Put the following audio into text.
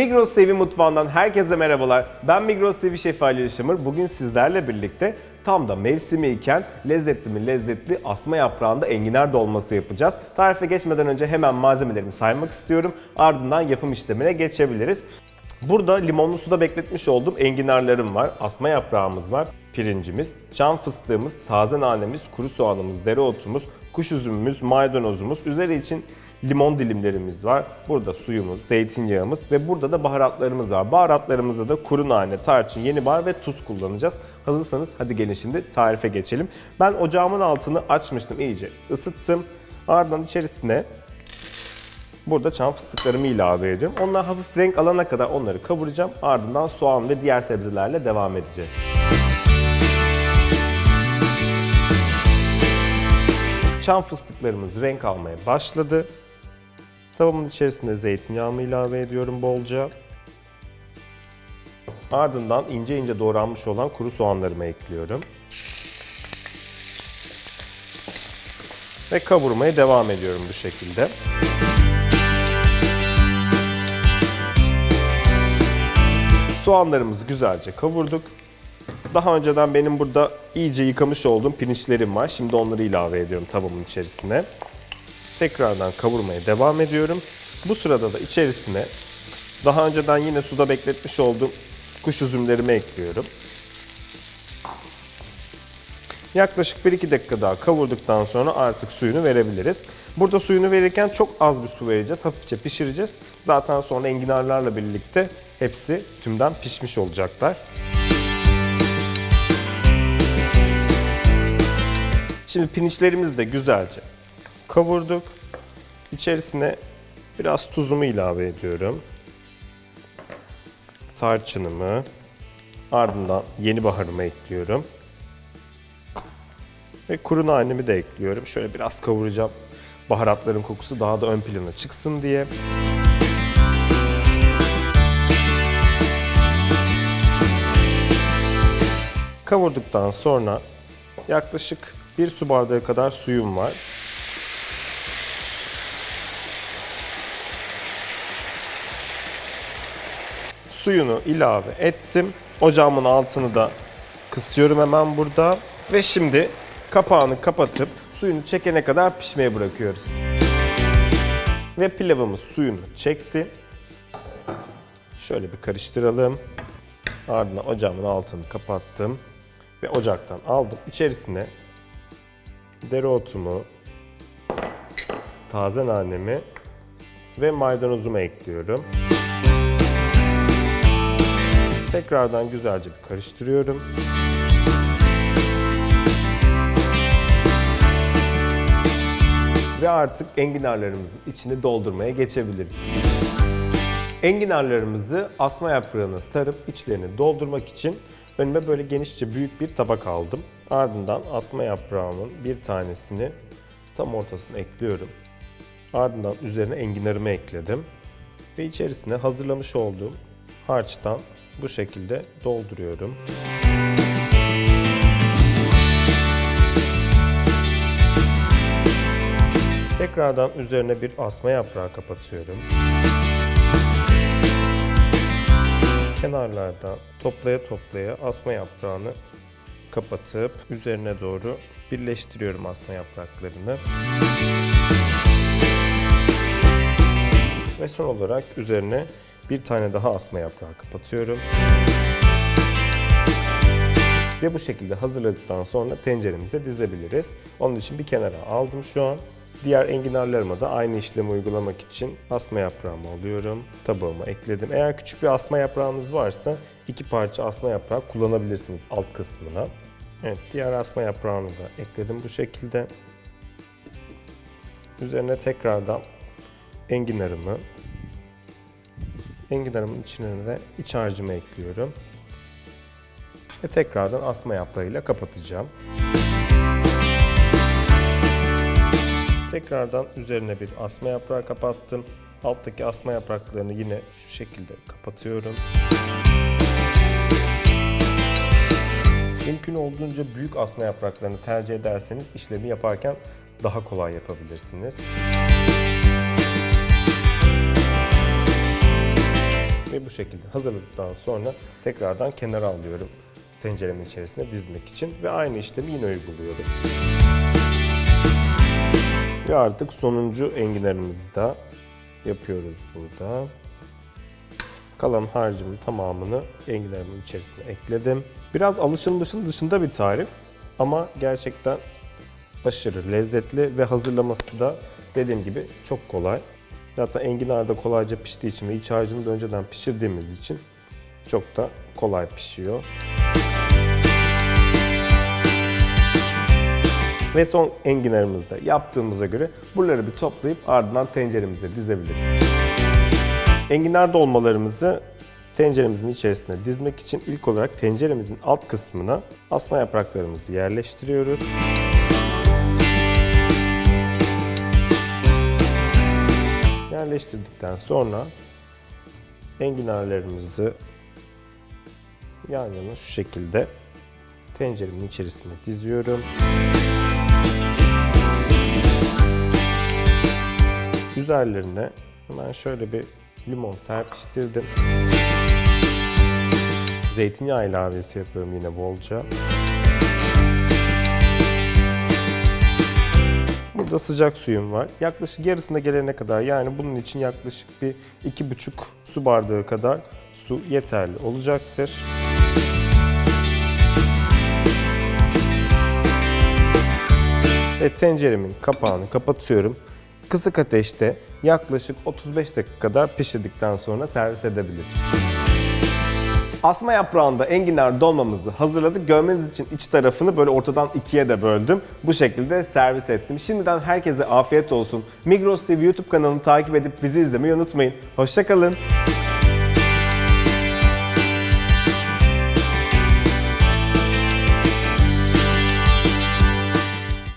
Migros Sevi Mutfağı'ndan herkese merhabalar. Ben Migros Sevi Şefi Ali Yaşamır. Bugün sizlerle birlikte tam da mevsimi iken lezzetli mi lezzetli asma yaprağında enginar dolması yapacağız. Tarife geçmeden önce hemen malzemelerimi saymak istiyorum. Ardından yapım işlemine geçebiliriz. Burada limonlu suda bekletmiş olduğum enginarlarım var, asma yaprağımız var, pirincimiz, çam fıstığımız, taze nanemiz, kuru soğanımız, dereotumuz, kuş üzümümüz, maydanozumuz, üzeri için limon dilimlerimiz var. Burada suyumuz, zeytinyağımız ve burada da baharatlarımız var. Baharatlarımızda da kuru nane, tarçın, yeni bar ve tuz kullanacağız. Hazırsanız hadi gelin şimdi tarife geçelim. Ben ocağımın altını açmıştım iyice ısıttım. Ardından içerisine Burada çam fıstıklarımı ilave ediyorum. Onlar hafif renk alana kadar onları kavuracağım. Ardından soğan ve diğer sebzelerle devam edeceğiz. Çam fıstıklarımız renk almaya başladı. Tavamın içerisine zeytinyağımı ilave ediyorum bolca. Ardından ince ince doğranmış olan kuru soğanlarımı ekliyorum. Ve kavurmaya devam ediyorum bu şekilde. Soğanlarımızı güzelce kavurduk. Daha önceden benim burada iyice yıkamış olduğum pirinçlerim var. Şimdi onları ilave ediyorum tavamın içerisine. Tekrardan kavurmaya devam ediyorum. Bu sırada da içerisine daha önceden yine suda bekletmiş olduğum kuş üzümlerimi ekliyorum. Yaklaşık 1-2 dakika daha kavurduktan sonra artık suyunu verebiliriz. Burada suyunu verirken çok az bir su vereceğiz. Hafifçe pişireceğiz. Zaten sonra enginarlarla birlikte hepsi tümden pişmiş olacaklar. Şimdi pirinçlerimizi de güzelce kavurduk. İçerisine biraz tuzumu ilave ediyorum. Tarçınımı, ardından yeni baharımı ekliyorum. Ve kuru nanemi de ekliyorum. Şöyle biraz kavuracağım. Baharatların kokusu daha da ön plana çıksın diye. Kavurduktan sonra yaklaşık bir su bardağı kadar suyum var. Suyunu ilave ettim. Ocağımın altını da kısıyorum hemen burada. Ve şimdi kapağını kapatıp suyunu çekene kadar pişmeye bırakıyoruz. Ve pilavımız suyunu çekti. Şöyle bir karıştıralım. Ardından ocağımın altını kapattım. Ve ocaktan aldım. İçerisine dereotumu, taze nanemi ve maydanozumu ekliyorum. Tekrardan güzelce bir karıştırıyorum. Ve artık enginarlarımızın içini doldurmaya geçebiliriz. Enginarlarımızı asma yaprağına sarıp içlerini doldurmak için önüme böyle genişçe büyük bir tabak aldım. Ardından asma yaprağımın bir tanesini tam ortasına ekliyorum. Ardından üzerine enginarımı ekledim. Ve içerisine hazırlamış olduğum harçtan bu şekilde dolduruyorum. Tekrardan üzerine bir asma yaprağı kapatıyorum. Şu kenarlardan toplaya toplaya asma yaprağını kapatıp üzerine doğru birleştiriyorum asma yapraklarını. Ve son olarak üzerine bir tane daha asma yaprağı kapatıyorum. Ve bu şekilde hazırladıktan sonra tenceremize dizebiliriz. Onun için bir kenara aldım şu an. Diğer enginarlarıma da aynı işlemi uygulamak için asma yaprağımı alıyorum. Tabağıma ekledim. Eğer küçük bir asma yaprağınız varsa iki parça asma yaprağı kullanabilirsiniz alt kısmına. Evet, diğer asma yaprağını da ekledim bu şekilde. Üzerine tekrardan enginarımı, enginarımın içine de iç harcımı ekliyorum. Ve tekrardan asma yaprağıyla kapatacağım. Tekrardan üzerine bir asma yaprağı kapattım. Alttaki asma yapraklarını yine şu şekilde kapatıyorum. Mümkün olduğunca büyük asma yapraklarını tercih ederseniz işlemi yaparken daha kolay yapabilirsiniz. Ve şekilde hazırladıktan sonra tekrardan kenara alıyorum tenceremin içerisine dizmek için ve aynı işlemi yine uyguluyorum. Ve artık sonuncu enginarımızı da yapıyoruz burada. Kalan harcımın tamamını enginarımın içerisine ekledim. Biraz alışılmışın dışında bir tarif ama gerçekten aşırı lezzetli ve hazırlaması da dediğim gibi çok kolay. Zaten enginar da kolayca piştiği için ve iç harcını da önceden pişirdiğimiz için çok da kolay pişiyor. Ve son enginarımızı da yaptığımıza göre buraları bir toplayıp ardından tenceremize dizebiliriz. Enginar dolmalarımızı tenceremizin içerisine dizmek için ilk olarak tenceremizin alt kısmına asma yapraklarımızı yerleştiriyoruz. Yerleştirdikten sonra enginarlarımızı yan yana şu şekilde tenceremin içerisine diziyorum. Üzerlerine hemen şöyle bir limon serpiştirdim. Zeytinyağı ilavesi yapıyorum yine bolca. Burada sıcak suyum var. Yaklaşık yarısına gelene kadar yani bunun için yaklaşık bir iki buçuk su bardağı kadar su yeterli olacaktır. Ve tenceremin kapağını kapatıyorum. Kısık ateşte yaklaşık 35 dakika kadar pişirdikten sonra servis edebiliriz. Asma yaprağında enginar dolmamızı hazırladık. Görmeniz için iç tarafını böyle ortadan ikiye de böldüm. Bu şekilde servis ettim. Şimdiden herkese afiyet olsun. Migros TV YouTube kanalını takip edip bizi izlemeyi unutmayın. Hoşçakalın.